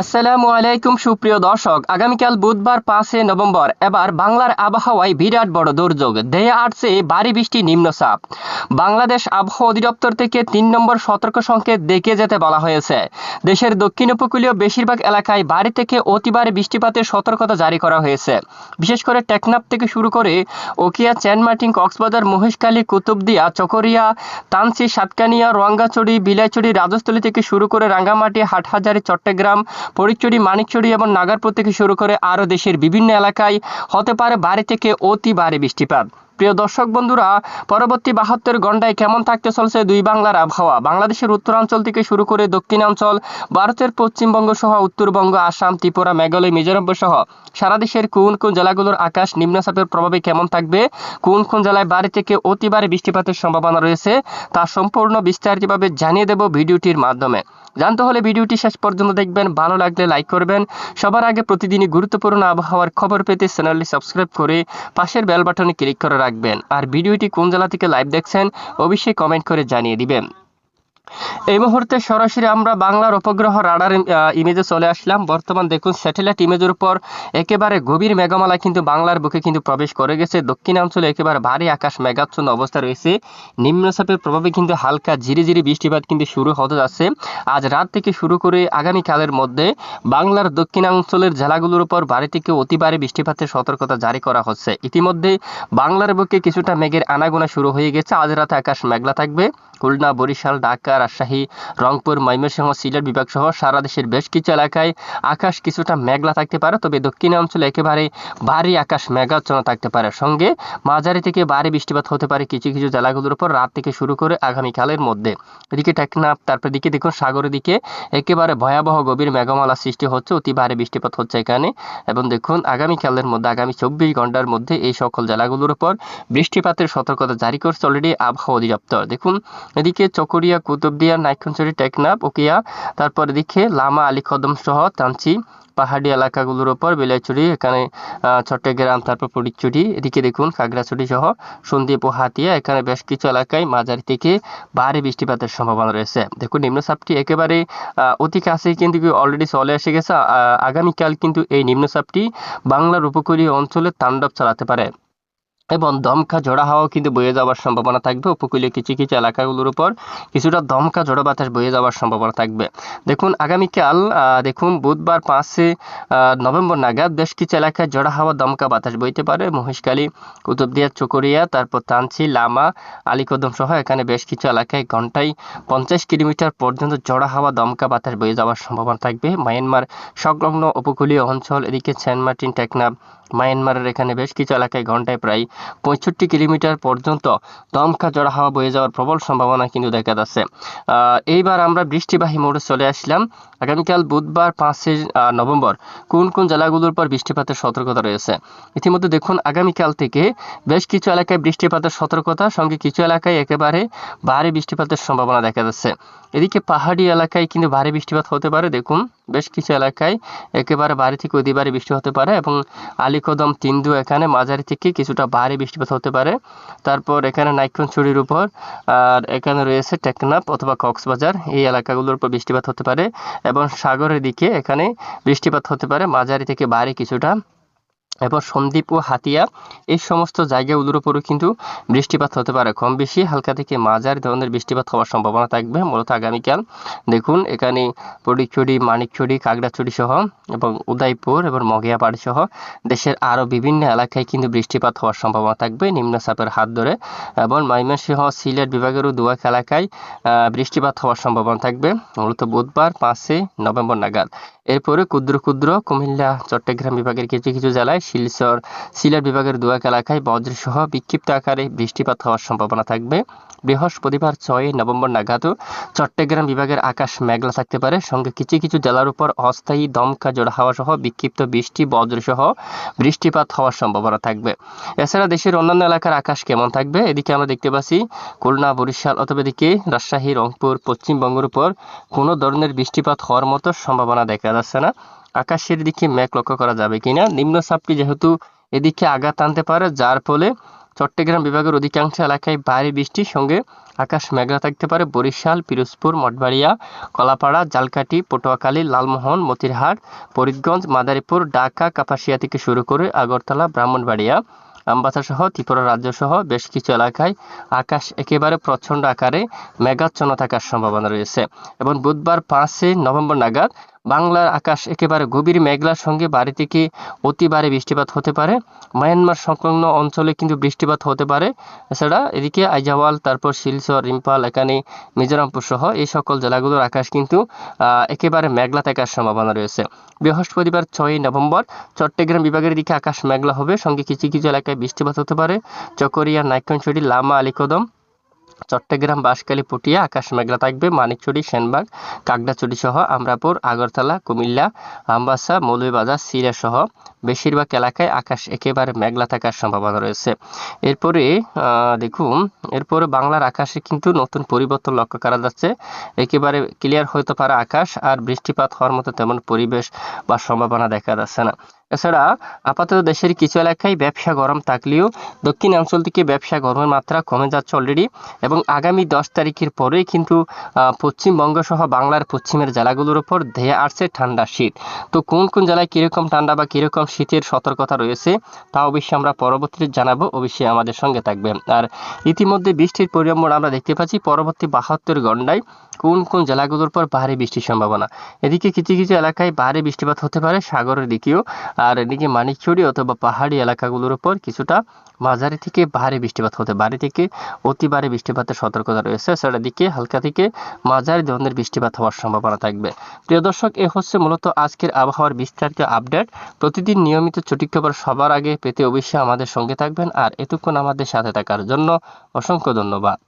আসসালামু আলাইকুম, সুপ্রিয় দর্শক। আগামীকাল বুধবার পাঁচে নভেম্বর। এবার বাংলার আবহাওয়ায় বিরাট বড় দুর্যোগ। দেহে আসছে ভারী বৃষ্টি নিম্নচাপ বাংলাদেশ আবহাওয়া অধিদপ্তর থেকে তিন নম্বর সতর্ক সংকেত দেখে যেতে বলা হয়েছে। দেশের দক্ষিণ উপকূলীয় বেশিরভাগ এলাকায় বাড়ি থেকে অতিবারে বৃষ্টিপাতের সতর্কতা জারি করা হয়েছে। বিশেষ করে টেকনাপ থেকে শুরু করে ওকিয়া চ্যানমার্টিন কক্সবাজার, মহেশখালী, কুতুবদিয়া, চকরিয়া, তানসি, সাতকানিয়া রোয়াঙ্গাচড়ি বিলাইচড়ি রাজস্থলী থেকে শুরু করে রাঙ্গামাটি, হাটহাজারি, চট্টগ্রাম ফরিদচুরি মানিকচুরি এবং নাগারপুর থেকে শুরু করে আরও দেশের বিভিন্ন এলাকায় হতে পারে ভারী থেকে অতি ভারী বৃষ্টিপাত। প্রিয় দর্শক বন্ধুরা, পরবর্তী বাহাত্তর ঘন্টায় কেমন থাকতে চলছে দুই বাংলার আবহাওয়া? বাংলাদেশের উত্তরাঞ্চল থেকে শুরু করে দক্ষিণাঞ্চল, ভারতের পশ্চিমবঙ্গ সহ উত্তরবঙ্গ, আসাম, ত্রিপুরা, মেঘালয় মিজোরাম সহ সারা দেশের কোন কোন জেলাগুলোর আকাশ নিম্নচাপের প্রভাবে কেমন থাকবে, কোন কোন জেলায় বাড়ি থেকে অতি ভারী বৃষ্টিপাতের সম্ভাবনা রয়েছে, তা সম্পূর্ণ বিস্তারিতভাবে জানিয়ে দেব ভিডিওটির মাধ্যমে। জানতে হলে ভিডিওটি শেষ পর্যন্ত দেখবেন, ভালো লাগলে লাইক করবেন। সবার আগে প্রতিদিনই গুরুত্বপূর্ণ আবহাওয়ার খবর পেতে চ্যানেলটি সাবস্ক্রাইব করে পাশের বেল বাটনে ক্লিক করে রাখবেন। আর ভিডিওটি কোন জেলা থেকে লাইভ দেখছেন, অবশ্যই কমেন্ট করে জানিয়ে দিবেন। এই মুহূর্তে সরাসরি আমরা বাংলার উপগ্রহ রাডার ইমেজে চলে আসলাম। বর্তমান দেখুন স্যাটেলাইট ইমেজের উপর একেবারে গভীর মেঘমালা কিন্তু বাংলার বুকে কিন্তু প্রবেশ করে গেছে। দক্ষিণাঞ্চলে একেবারে ভারী আকাশ মেঘাচ্ছন্ন অবস্থা রয়েছে। নিম্নচাপের প্রভাবে কিন্তু হালকা ঝিরি ঝিরি বৃষ্টিপাত কিন্তু শুরু হতে যাচ্ছে। আজ রাত থেকে শুরু করে আগামীকালের মধ্যে বাংলার দক্ষিণাঞ্চলের জেলাগুলোর উপর ভারী থেকে অতি ভারী বৃষ্টিপাতের সতর্কতা জারি করা হচ্ছে। ইতিমধ্যে বাংলার বুকে কিছুটা মেঘের আনাগোনা শুরু হয়ে গেছে। আজ রাতে আকাশ মেঘলা থাকবে। খুলনা, বরিশাল, ঢাকা রাজশাহী, রংপুর, ময়মনসিংহ, সিলেট বিভাগ সহ সারা দেশের বেশ কিছু এলাকায় আকাশ কিছুটা মেঘলা থাকতে পারে, তবে দক্ষিণাঞ্চলে একেবারে ভারী আকাশ মেঘাচ্ছন্ন থাকতে পারে। সঙ্গে মাঝারি থেকে ভারী বৃষ্টিপাত হতে পারে কিছু কিছু জেলাগুলোর উপর রাত থেকে শুরু করে আগামীকালের মধ্যে। এদিকে টেকনাফ, তারপর দিকে দেখুন সাগরের দিকে একেবারে ভয়াবহ গভীর মেঘমালা সৃষ্টি হচ্ছে, অতি ভারী বৃষ্টিপাত হচ্ছে এখানে। এবং দেখুন আগামীকালের মধ্যে, আগামী চব্বিশ ঘণ্টার মধ্যে এই সকল জেলাগুলোর উপর বৃষ্টিপাতের সতর্কতা জারি করছে অলরেডি আবহাওয়া অধিদপ্তর। দেখুন এদিকে চকরিয়া কুতুবদিয়া নাইক্ষণচুরি টেকনাফ ওকিয়া তারপর দিকে লামা আলীকদম সহ তানচি পাহাড়ি এলাকাগুলোর ওপর বেলাইচুরি, এখানে চট্টগ্রাম, তারপর ফরিদচুরি এদিকে দেখুন খাগড়াছড়ি সহ সন্দ্বীপ ও হাতিয়া, এখানে বেশ কিছু এলাকায় মাঝারি থেকে ভারী বৃষ্টিপাতের সম্ভাবনা রয়েছে। দেখুন নিম্নচাপটি একেবারে অতি কাছেই কিন্তু অলরেডি চলে এসে গেছে। আগামীকাল কিন্তু এই নিম্নচাপটি বাংলার উপকূলীয় অঞ্চলে তাণ্ডব চালাতে পারে। এবং দমকা ঝোড়া হাওয়াও কিন্তু বয়ে যাওয়ার সম্ভাবনা থাকবে। উপকূলীয় কিছু কিছু এলাকাগুলোর উপর কিছুটা দমকা ঝোড়ো বাতাস বয়ে যাওয়ার সম্ভাবনা থাকবে। দেখুন, আগামীকাল দেখুন, বুধবার পাঁচে নভেম্বর নাগাদ বেশ কিছু এলাকায় ঝোড়া হাওয়া, দমকা বাতাস বইতে পারে। মহেশখালী, কুতুবদিয়া, চকরিয়া, তারপর তানছি লামা আলীকদম সহ এখানে বেশ কিছু এলাকায় ঘন্টায় পঞ্চাশ কিলোমিটার পর্যন্ত ঝোড়া হাওয়া, দমকা বাতাস বয়ে যাওয়ার সম্ভাবনা থাকবে। মায়ানমার সংলগ্ন উপকূলীয় অঞ্চল, এদিকে সেন্ট মার্টিন, টেকনাফ, মায়ানমারের এখানে বেশ কিছু এলাকায় ঘন্টায় প্রায় পঁয়ষট্টি কিলোমিটার পর্যন্ত দমকা জড়া হাওয়া বয়ে যাওয়ার প্রবল সম্ভাবনা কিন্তু দেখা যাচ্ছে। এইবার আমরা বৃষ্টিবাহী মোড়ে চলে আসলাম। আগামীকাল বুধবার পাঁচই নভেম্বর কোন কোন জেলাগুলোর পর বৃষ্টিপাতের সতর্কতা রয়েছে? ইতিমধ্যে দেখুন, আগামীকাল থেকে বেশ কিছু এলাকায় বৃষ্টিপাতের সতর্কতা, সঙ্গে কিছু এলাকায় একেবারে ভারী বৃষ্টিপাতের সম্ভাবনা দেখা যাচ্ছে। এদিকে পাহাড়ি এলাকায় কিন্তু ভারী বৃষ্টিপাত হতে পারে, দেখুন। বেশ কিছু এলাকায় একেবারে ভারী থেকে অতি বৃষ্টি হতে পারে এবং আলিকদম, তিন্দু এখানে মাঝারি থেকে কিছুটা ভারী বৃষ্টিপাত হতে পারে। তারপর এখানে নাইক্ষণছড়ির উপর, আর এখানে রয়েছে টেকনাপ অথবা কক্সবাজার। এই এলাকাগুলোর উপর বৃষ্টিপাত হতে পারে এবং সাগরের দিকে এখানে বৃষ্টিপাত হতে পারে, মাঝারি থেকে ভারী কিছুটা। এবং সন্দ্বীপ ও হাতিয়া, এই সমস্ত জায়গাগুলোর উপরও কিন্তু বৃষ্টিপাত হতে পারে। কম বেশি হালকা থেকে মাঝারি ধরনের বৃষ্টিপাত হওয়ার সম্ভাবনা থাকবে মূলত আগামীকাল। দেখুন, এখানে পরিকছড়ি মানিকছড়ি কাগড়াছড়ি সহ এবং উদয়পুর এবং মগিয়াপাড়ি সহ দেশের আরও বিভিন্ন এলাকায় কিন্তু বৃষ্টিপাত হওয়ার সম্ভাবনা থাকবে নিম্নচাপের হাত ধরে এবং ময়মনসিংহ সিলেট বিভাগেরও দুয়াক এলাকায় বৃষ্টিপাত হওয়ার সম্ভাবনা থাকবে। মূলত বুধবার পাঁচই নভেম্বর নাগাদ। এরপরে ক্ষুদ্র ক্ষুদ্র কুমিল্লা, চট্টগ্রাম বিভাগের কিছু কিছু জেলায় শিলচর সিলেট বিভাগের দুয়াক এলাকায় বজ্রসহ বিক্ষিপ্ত আকারে বৃষ্টিপাত হওয়ার সম্ভাবনা থাকবে। বৃহস্পতিবার ছয় নভেম্বর নাগাদও চট্টগ্রাম বিভাগের আকাশ মেঘলা থাকতে পারে। সঙ্গে কিছু কিছু জেলার উপর অস্থায়ী দমকা জোড়া হাওয়া সহ বিক্ষিপ্ত বৃষ্টি, বজ্রসহ বৃষ্টিপাত হওয়ার সম্ভাবনা থাকবে। এছাড়া দেশের অন্যান্য এলাকার আকাশ কেমন থাকবে? এদিকে আমরা দেখতে পাচ্ছি, খুলনা, বরিশাল অথবা এদিকে রাজশাহী, রংপুর, পশ্চিমবঙ্গের উপর কোনো ধরনের বৃষ্টিপাত হওয়ার মতো সম্ভাবনা দেখা যাচ্ছে না। আকাশের দিকে মেঘ লক্ষ্য করা যাবে কিনা? নিম্নচাপটি যেহেতু এদিকে আঘাত আনতে পারে, যার ফলে চট্টগ্রাম বিভাগের অধিকাংশ এলাকায় ভারী বৃষ্টির সঙ্গে আকাশ মেঘলা থাকতে পারে। বরিশাল, পিরোজপুর, মঠবাড়িয়া, কলাপাড়া, জালকাঠি, পটুয়াখালী, লালমোহন, মতিরহাট, ফরিদগঞ্জ, মাদারীপুর, ঢাকা, কাপাসিয়া থেকে শুরু করে আগরতলা, ব্রাহ্মণবাড়িয়া আমবাসা সহ ত্রিপুরা রাজ্য সহ বেশ কিছু এলাকায় আকাশ একেবারে প্রচণ্ড আকারে মেঘাচ্ছন্ন থাকার সম্ভাবনা রয়েছে। এবং বুধবার পাঁচই নভেম্বর নাগাদ বাংলার আকাশ একেবারে গভীর মেঘলার সঙ্গে বাড়ি থেকে অতি বৃষ্টিপাত হতে পারে। মায়ানমার সংলগ্ন অঞ্চলে কিন্তু বৃষ্টিপাত হতে পারে। এছাড়া এদিকে আইজাওয়াল, তারপর শিলচর, রিম্পাল, এখানে মিজোরামপুর সহ এই সকল জেলাগুলোর আকাশ কিন্তু একেবারে মেঘলা থাকার সম্ভাবনা রয়েছে। বৃহস্পতিবার ছয়ই নভেম্বর চট্টগ্রাম বিভাগের দিকে আকাশ মেঘলা হবে। সঙ্গে কিছু কিছু এলাকায় বৃষ্টিপাত হতে পারে। চকরিয়া নাইকনছড়ি, লামা, আলিকদম চট্টগ্রাম, বাঁশখালী, পুটিয়া আকাশ মেঘলা থাকবে, মানিকচুরি, সেনবাগ, কাকড়াচুরি সহ আমরাপুর, আগরতলা, কুমিল্লা, আমবাসা, মৌলভীবাজার, সিরা সহ বেশিরভাগ এলাকায় আকাশ একেবারে মেঘলা থাকার সম্ভাবনা রয়েছে। এরপরে দেখুন, এরপরে বাংলার আকাশে কিন্তু নতুন পরিবর্তন লক্ষ্য করা যাচ্ছে। একেবারে ক্লিয়ার হতে পারে আকাশ, আর বৃষ্টিপাত হওয়ার মতো তেমন পরিবেশ বা সম্ভাবনা দেখা যাচ্ছে না। এছাড়া আপাতত দেশের কিছু এলাকায় ব্যবসা গরম থাকলেও দক্ষিণাঞ্চল থেকে ব্যবসা গরমের মাত্রা কমে যাচ্ছে অলরেডি এবং আগামী দশ তারিখের পরেই কিন্তু পশ্চিমবঙ্গ সহ বাংলার পশ্চিমের জেলাগুলোর উপর ধেয়ে আসছে ঠান্ডা শীত। তো কোন কোন জেলায় কীরকম ঠান্ডা বা কীরকম শীতের সতর্কতা রয়েছে, তা অবশ্যই আমরা পরবর্তীতে জানাব, অবশ্যই আমাদের সঙ্গে থাকবে আর ইতিমধ্যে বৃষ্টির পরিমাণ আমরা দেখতে পাচ্ছি, পরবর্তী বাহাত্তর ঘন্টায় কোন কোন জেলাগুলোর উপর ভারী বৃষ্টির সম্ভাবনা। এদিকে কিছু কিছু এলাকায় ভারী বৃষ্টিপাত হতে পারে সাগরের দিকেও আর এদিকে মানিকচুরি অথবা পাহাড়ি এলাকাগুলোর উপর কিছুটা মাঝারি থেকে ভারী বৃষ্টিপাত হতে ভারী থেকে অতি ভারী বৃষ্টিপাতের সতর্কতা রয়েছে। সেটার দিকে হালকা থেকে মাঝারি ধরনের বৃষ্টিপাত হওয়ার সম্ভাবনা থাকবে। প্রিয় দর্শক, এ হচ্ছে মূলত আজকের আবহাওয়ার বিস্তারিত আপডেট। প্রতিদিন নিয়মিত ছুটি খবর সবার আগে পেতে অবশ্যই আমাদের সঙ্গে থাকবেন। আর এতক্ষণ আমাদের সাথে থাকার জন্য অসংখ্য ধন্যবাদ।